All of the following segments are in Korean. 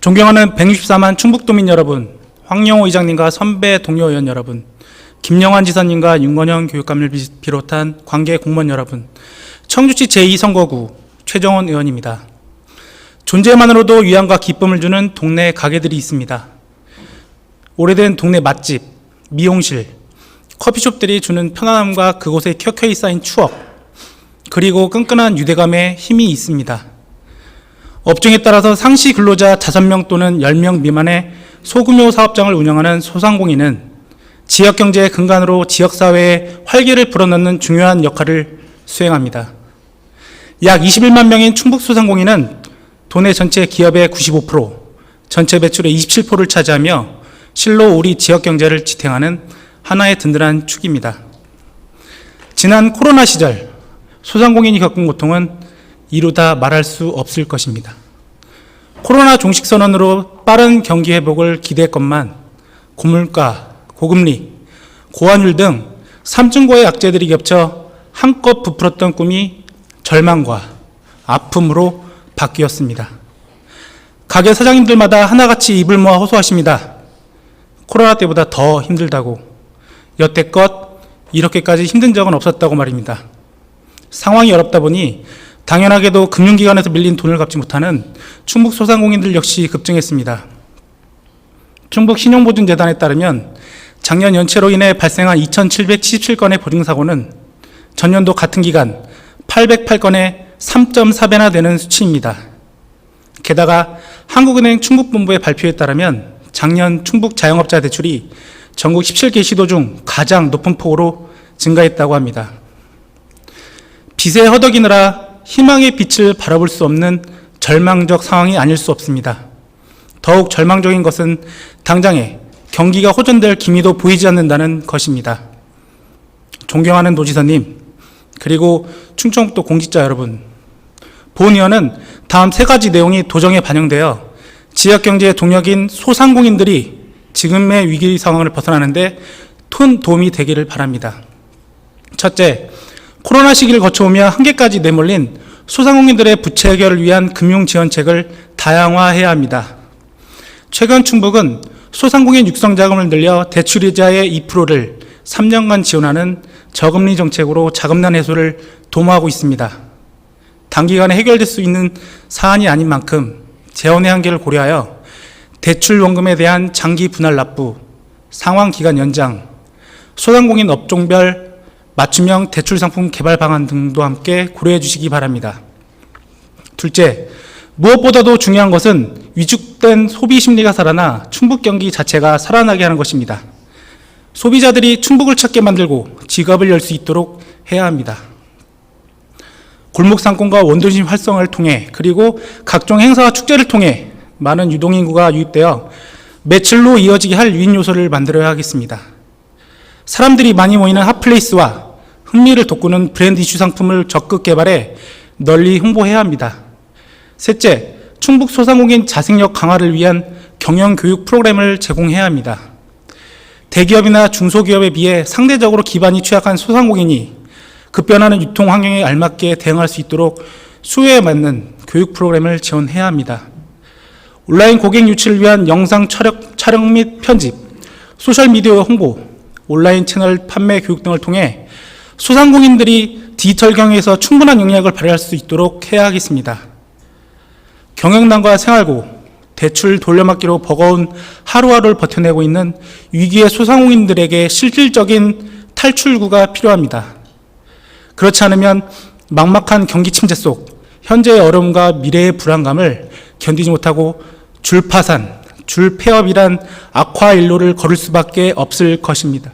존경하는 164만 충북도민 여러분, 황영호 의장님과 선배 동료 의원 여러분, 김영환 지사님과 윤건영 교육감을 비- 비롯한 관계 공무원 여러분, 청주시 제2선거구 최정원 의원입니다. 존재만으로도 위안과 기쁨을 주는 동네 가게들이 있습니다. 오래된 동네 맛집, 미용실, 커피숍들이 주는 편안함과 그곳에 켜켜이 쌓인 추억, 그리고 끈끈한 유대감에 힘이 있습니다. 업종에 따라서 상시 근로자 5명 또는 10명 미만의 소규모 사업장을 운영하는 소상공인은 지역 경제의 근간으로 지역 사회에 활기를 불어넣는 중요한 역할을 수행합니다. 약 21만 명인 충북 소상공인은 도내 전체 기업의 95%, 전체 매출의 27%를 차지하며 실로 우리 지역 경제를 지탱하는 하나의 든든한 축입니다. 지난 코로나 시절 소상공인이 겪은 고통은 이루다 말할 수 없을 것입니다. 코로나 종식 선언으로 빠른 경기 회복을 기대했건만 고물가, 고금리, 고환율 등 삼중고의 악재들이 겹쳐 한껏 부풀었던 꿈이 절망과 아픔으로 바뀌었습니다. 가게 사장님들마다 하나같이 입을 모아 호소하십니다. 코로나 때보다 더 힘들다고. 여태껏 이렇게까지 힘든 적은 없었다고 말입니다. 상황이 어렵다 보니 당연하게도 금융기관에서 밀린 돈을 갚지 못하는 충북 소상공인들 역시 급증했습니다. 충북 신용보증재단에 따르면 작년 연체로 인해 발생한 2,777건의 보증사고는 전년도 같은 기간 808건의 3.4배나 되는 수치입니다. 게다가 한국은행 충북본부의 발표에 따르면 작년 충북 자영업자 대출이 전국 17개 시도 중 가장 높은 폭으로 증가했다고 합니다. 빚에 허덕이느라 희망의 빛을 바라볼 수 없는 절망적 상황이 아닐 수 없습니다. 더욱 절망적인 것은 당장에 경기가 호전될 기미도 보이지 않는다는 것입니다. 존경하는 도지사님, 그리고 충청북도 공직자 여러분, 본 의원은 다음 세 가지 내용이 도정에 반영되어 지역 경제의 동력인 소상공인들이 지금의 위기 상황을 벗어나는데 큰 도움이 되기를 바랍니다. 첫째, 코로나 시기를 거쳐오며 한계까지 내몰린 소상공인들의 부채 해결을 위한 금융 지원책을 다양화해야 합니다. 최근 충북은 소상공인 육성 자금을 늘려 대출이자의 2%를 3년간 지원하는 저금리 정책으로 자금난 해소를 도모하고 있습니다. 단기간에 해결될 수 있는 사안이 아닌 만큼 재원의 한계를 고려하여 대출 원금에 대한 장기 분할 납부, 상환 기간 연장, 소상공인 업종별 맞춤형 대출 상품 개발 방안 등도 함께 고려해 주시기 바랍니다. 둘째, 무엇보다도 중요한 것은 위축된 소비 심리가 살아나 충북 경기 자체가 살아나게 하는 것입니다. 소비자들이 충북을 찾게 만들고 지갑을 열 수 있도록 해야 합니다. 골목 상권과 원도심 활성화를 통해 그리고 각종 행사와 축제를 통해 많은 유동인구가 유입되어 매출로 이어지게 할 유인 요소를 만들어야 하겠습니다. 사람들이 많이 모이는 핫플레이스와 흥미를 돋구는 브랜드 이슈 상품을 적극 개발해 널리 홍보해야 합니다. 셋째, 충북 소상공인 자생력 강화를 위한 경영 교육 프로그램을 제공해야 합니다. 대기업이나 중소기업에 비해 상대적으로 기반이 취약한 소상공인이 급변하는 유통 환경에 알맞게 대응할 수 있도록 수요에 맞는 교육 프로그램을 지원해야 합니다. 온라인 고객 유치를 위한 영상 촬영, 촬영 및 편집, 소셜미디어 홍보, 온라인 채널 판매 교육 등을 통해 소상공인들이 디지털 경영에서 충분한 영향력을 발휘할 수 있도록 해야 하겠습니다. 경영난과 생활고, 대출 돌려막기로 버거운 하루하루를 버텨내고 있는 위기의 소상공인들에게 실질적인 탈출구가 필요합니다. 그렇지 않으면 막막한 경기 침체 속 현재의 어려움과 미래의 불안감을 견디지 못하고 줄파산, 줄폐업이란 악화 일로를 걸을 수밖에 없을 것입니다.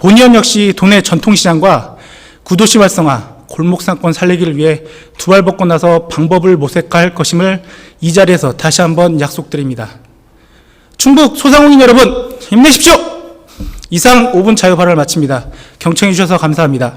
본의원 역시 도내 전통시장과 구도시 활성화, 골목상권 살리기를 위해 두 발 벗고 나서 방법을 모색할 것임을 이 자리에서 다시 한번 약속드립니다. 충북 소상공인 여러분 힘내십시오! 이상 5분 자유발언을 마칩니다. 경청해 주셔서 감사합니다.